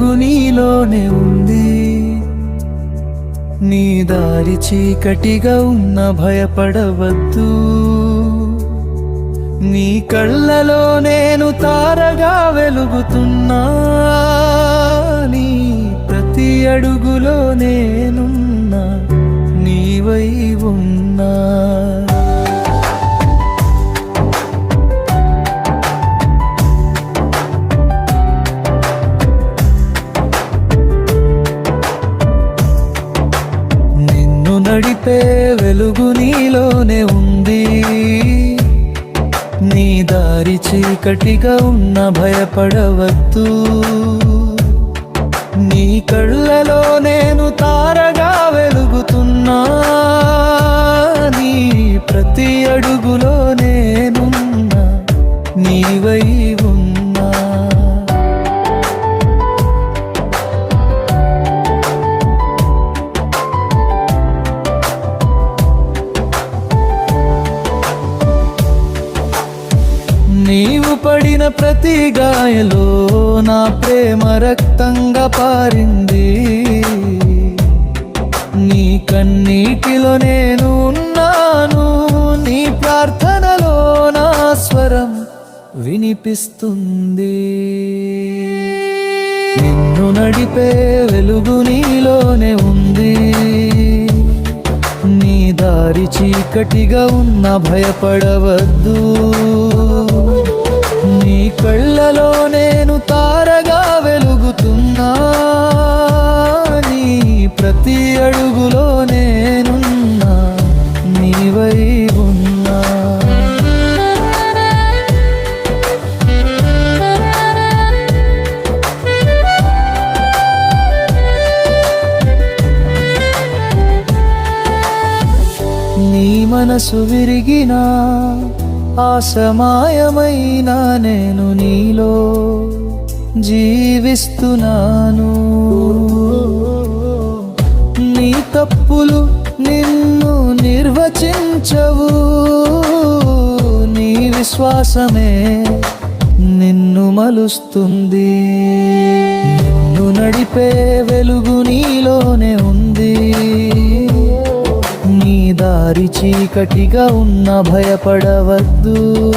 వెలుగు నీలోనే ఉంది. నీ దారి చీకటిగా ఉన్న భయపడవద్దు. నీ కళ్ళలో నేను తారగా వెలుగుతున్నా. నీ ప్రతి అడుగులో నేనున్నా. నీవై ఉన్నా. నడిపే వెలుగు నీలోనే ఉంది. నీ దారి చీకటిగా ఉన్న భయపడవద్దు. నీ కళ్ళలో నేను తారగా వెలుగుతున్నా. నీ ప్రతి అడుగులో నేను పడిన ప్రతి గాయలో నా ప్రేమ రక్తంగా పారింది. నీ కన్నీటిలో నేను ఉన్నాను నీ ప్రార్థనలో నా స్వరం వినిపిస్తుంది. నిన్ను నడిపే వెలుగు నీలోనే ఉంది. నీ దారి చీకటిగా ఉన్న భయపడవద్దు. కళ్ళలో నేను తారగా వెలుగుతున్నా. నీ ప్రతి అడుగులో నేనున్నా. నీవై ఉన్నా. నీ మనసు విరిగినా ఆసమాయమైన నేను నీలో జీవిస్తున్నాను. నీ తప్పులు నిన్ను నిర్వచించవు. నీ విశ్వాసమే నిన్ను మలుస్తుంది. నిన్ను నడిపే వెలుగు నీలోనే ఉంది. దారి చీకటిగా ఉన్న భయపడవద్దు.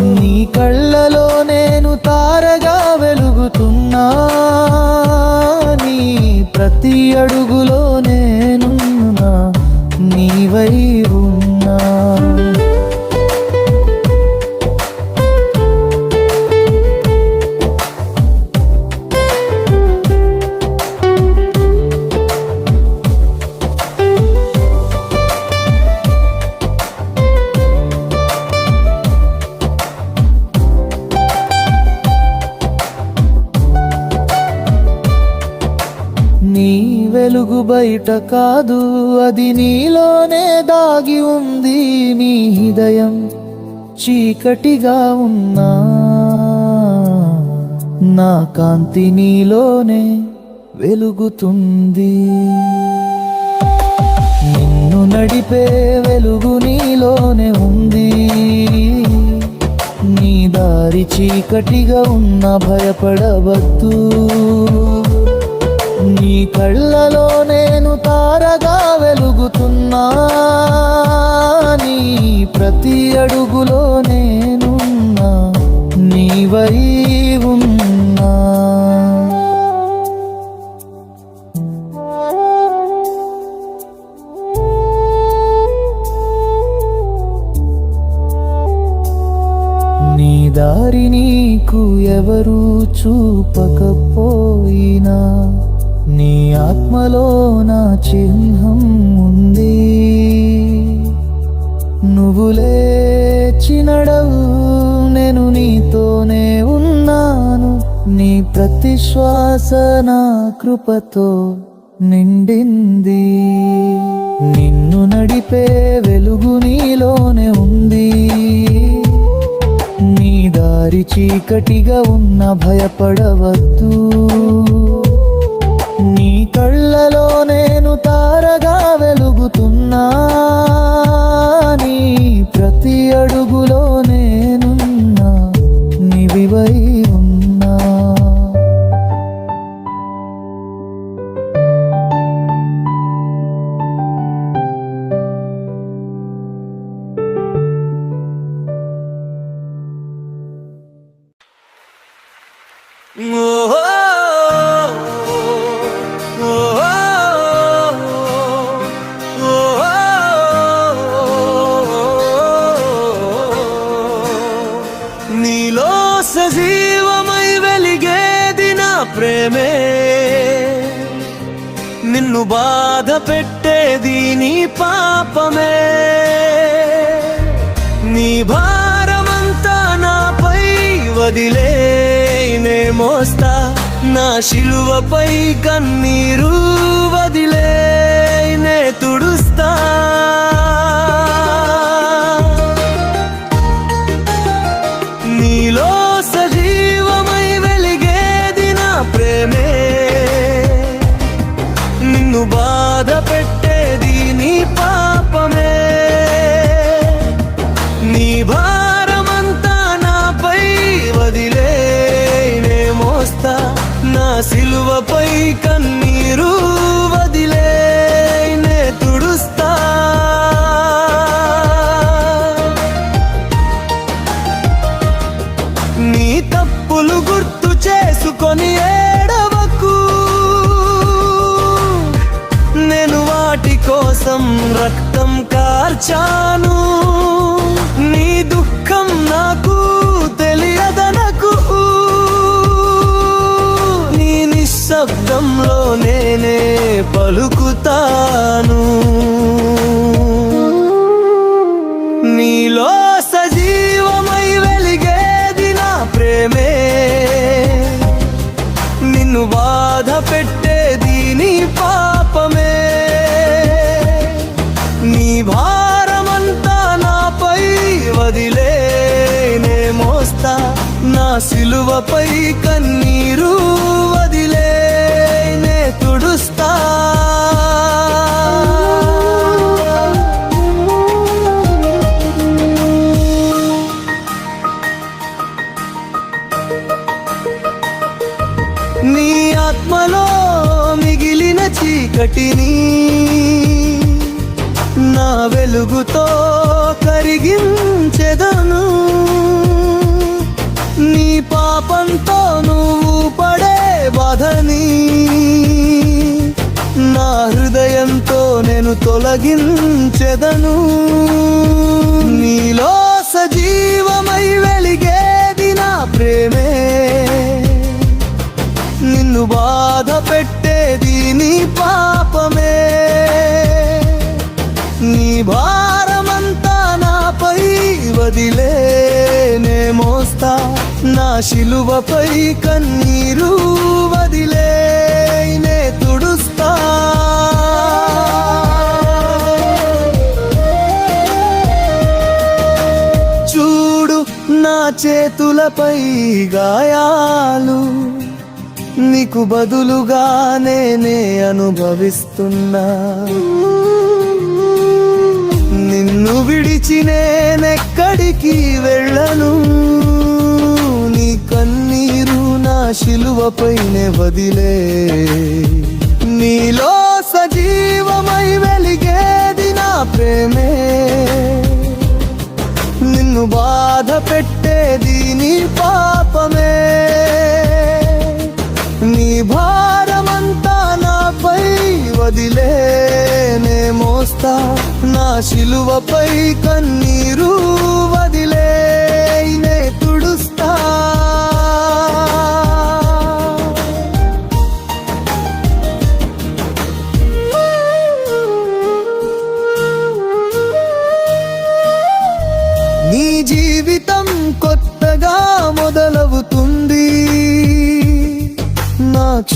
నీ కళ్ళలో నేను తారగా వెలుగుతున్నా. నీ ప్రతి అడుగులో నేనున్నా. నీవై ఉన్నా బయట కాదు అది నీలోనే దాగి ఉంది నీ హృదయం. చీకటిగా ఉన్నా నా కాంతి నీలోనే వెలుగుతుంది. నిన్ను నడిపే వెలుగు నీలోనే ఉంది. నీ దారి చీకటిగా ఉన్న భయపడవద్దు. కళ్ళలో నేను తారగా వెలుగుతున్నా. నీ ప్రతి అడుగులో నేనున్నా. నీవై ఉన్నా. నీ దారి నీకు ఎవరు చూపకపోయినా. నీ ఆత్మలో నా చిహ్నం ఉంది. నువ్వు లేచినడవు నేను నీతోనే ఉన్నాను. నీ ప్రతి శ్వాస నా కృపతో నిండింది. నిన్ను నడిపే వెలుగు నీలోనే ఉంది. నీ దారి చీకటిగా ఉన్న భయపడవద్దు. నీ కళ్ళలో నేను తారగా వెలుగుతున్నా. నీ ప్రతి అడుగులో నేను బాధ పెట్టేది నీ పాపమే. నీ భారమంతా నాపై వదిలే నే మోస్తా నా శిలువపై కన్నీరు వదిలే నే తుడుస్తా. బాధ పెట్టేది నీ పాపమే. నీ భా వాటి కోసం రక్తం కార్చాను. నీ దుఃఖం నాకు తెలియదనకు. నీ నిశ్శబ్దంలో నేనే పలుకుతాను. సిలువపై కన్నీరు వదిలే నే తుడుస్తా నీ ఆత్మలో మిగిలిన చీకటిని నా వెలుగుతో కరిగించెదను. పాపంతో నువ్వు పడే బాధని నా హృదయంతో నేను తొలగించెదను. నీలో సజీవమై వెలిగేది నా ప్రేమే. నిన్ను బాధ పెట్టేది నీ పాపమే. నీ భారమంతా నాపై వదిలే శిలువపై కన్నీరు వదిలే తుడుస్తా. చూడు నా చేతులపై గాయాలు నీకు బదులుగా నేనే అనుభవిస్తున్నా. నిన్ను విడిచి నేనెక్కడికి వెళ్ళను? శిలువపైనే వదిలే. నీలో సజీవమై వెలిగేది నా ప్రేమే. నిన్ను బాధ పెట్టేది నీ పాపమే. నీ భారమంతా నాపై వదిలే. నే మోస్తా నా శిలువపై కన్ను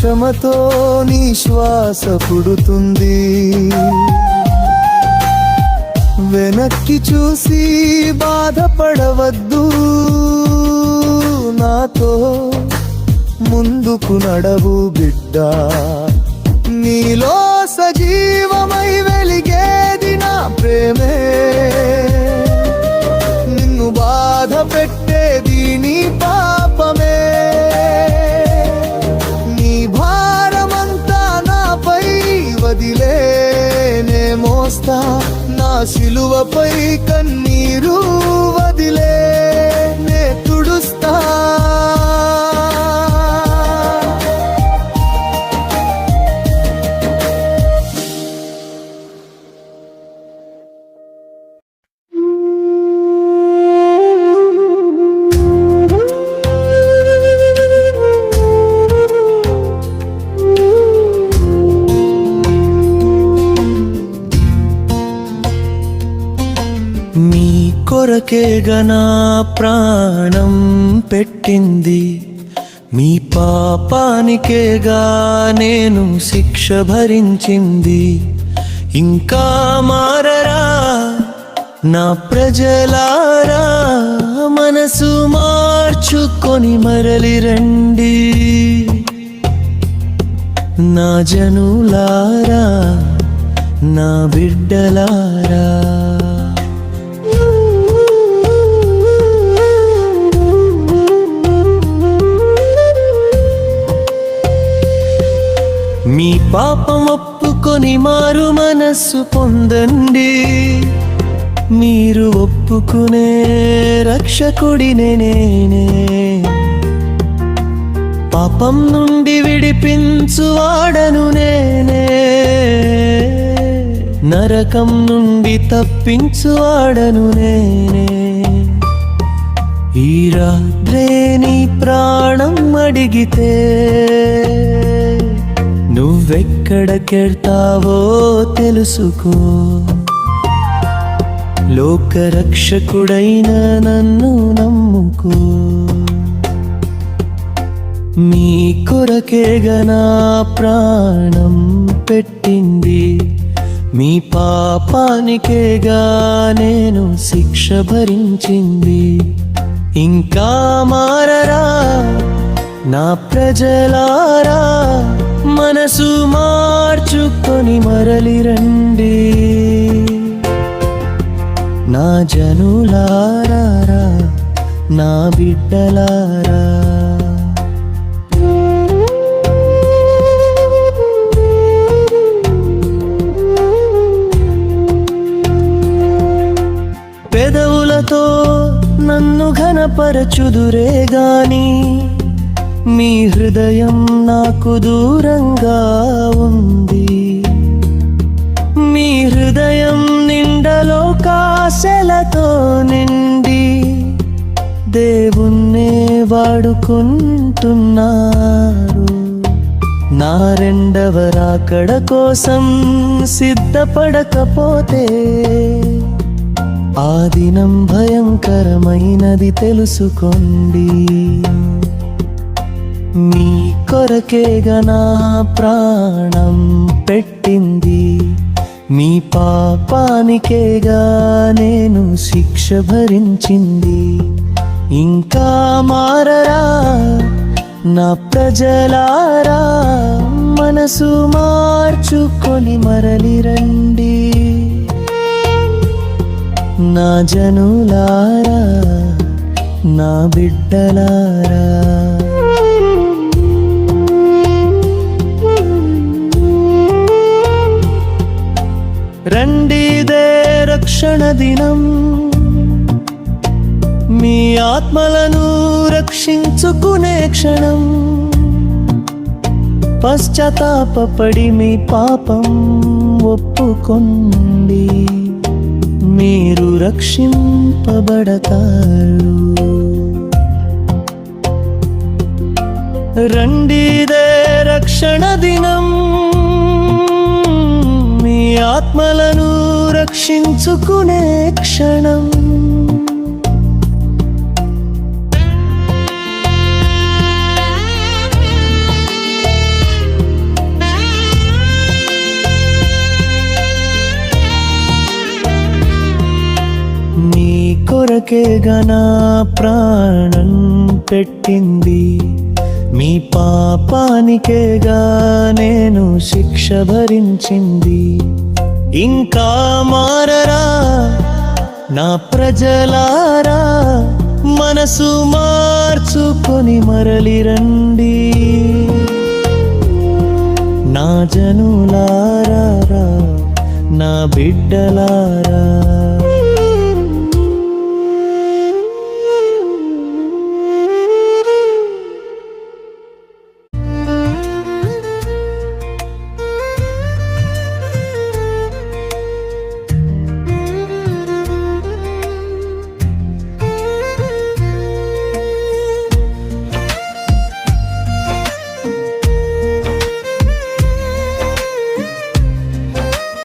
నా క్షమతో నీ శ్వాస పుడుతుంది. వెనక్కి చూసి బాధపడవద్దు. నాతో ముందుకు నడవు బిడ్డ. నీలో సజీవమై వెలిగేది నా ప్రేమే. నిన్ను బాధ పెట్టేది నీ పా మోస్తా నా శిలువపై కన్నీరు వదిలే నే తుడుస్తా. కొరకేగా నా ప్రాణం పెట్టింది. మీ పాపానికేగా నేను శిక్ష భరించింది. ఇంకా మారరా నా ప్రజలారా మనసు మార్చుకొని మరలి రండి. నా జనులారా నా బిడ్డలారా. పాపం ఒప్పుకొని మారు మనస్సు పొందండి. మీరు ఒప్పుకునే రక్షకుడినే నేనే పాపం నుండి విడిపించువాడను నేనే. నరకం నుండి తప్పించువాడను నేనే. ఈ రాత్రే నీ ప్రాణం అడిగితే నువ్వెక్కడకెళ్తావో తెలుసుకో. లోకరక్షకుడైన నన్ను నమ్ముకో. మీ కొరకేగా నా ప్రాణం పెట్టింది. మీ పాపానికేగా నేను శిక్ష భరించింది. ఇంకా మారరా నా ప్రజలారా మనసు మార్చుకొని మరలి రండి. నా జనులారా నా బిడ్డలారా. పెదవులతో నన్ను ఘనపరచుదురే గానీ మీ హృదయం నాకు దూరంగా ఉంది. మీ హృదయం నిండలో కాశలతో నిండి దేవుణ్ణే వాడుకుంటున్నారు. నా రెండవ రాకడ కోసం సిద్ధపడకపోతే ఆ దినం భయంకరమైనది తెలుసుకోండి. మీ కొరకేగా నా ప్రాణం పెట్టింది. మీ పాపానికేగా నేను శిక్ష భరించింది. ఇంకా మారరా నా ప్రజలారా మనసు మార్చుకొని మరలి రండి. నా జనులారా నా బిడ్డలారా. రండిదే రక్షణ దినం మీ ఆత్మలను రక్షించుకునే క్షణం పశ్చాత్తాపడి మీ పాపం ఒప్పుకొండి మీరు రక్షింపబడతారు రండిదే రక్షణ దినం. మీ ఆత్మలను రక్షించుకునే క్షణం. నీ కొరకే గన ప్రాణం పెట్టింది. మీ పాపానికేగా నేను శిక్ష భరించింది. ఇంకా మారరా నా ప్రజలారా మనసు మార్చుకొని మరలి రండి. నా జనులారా నా బిడ్డలారా.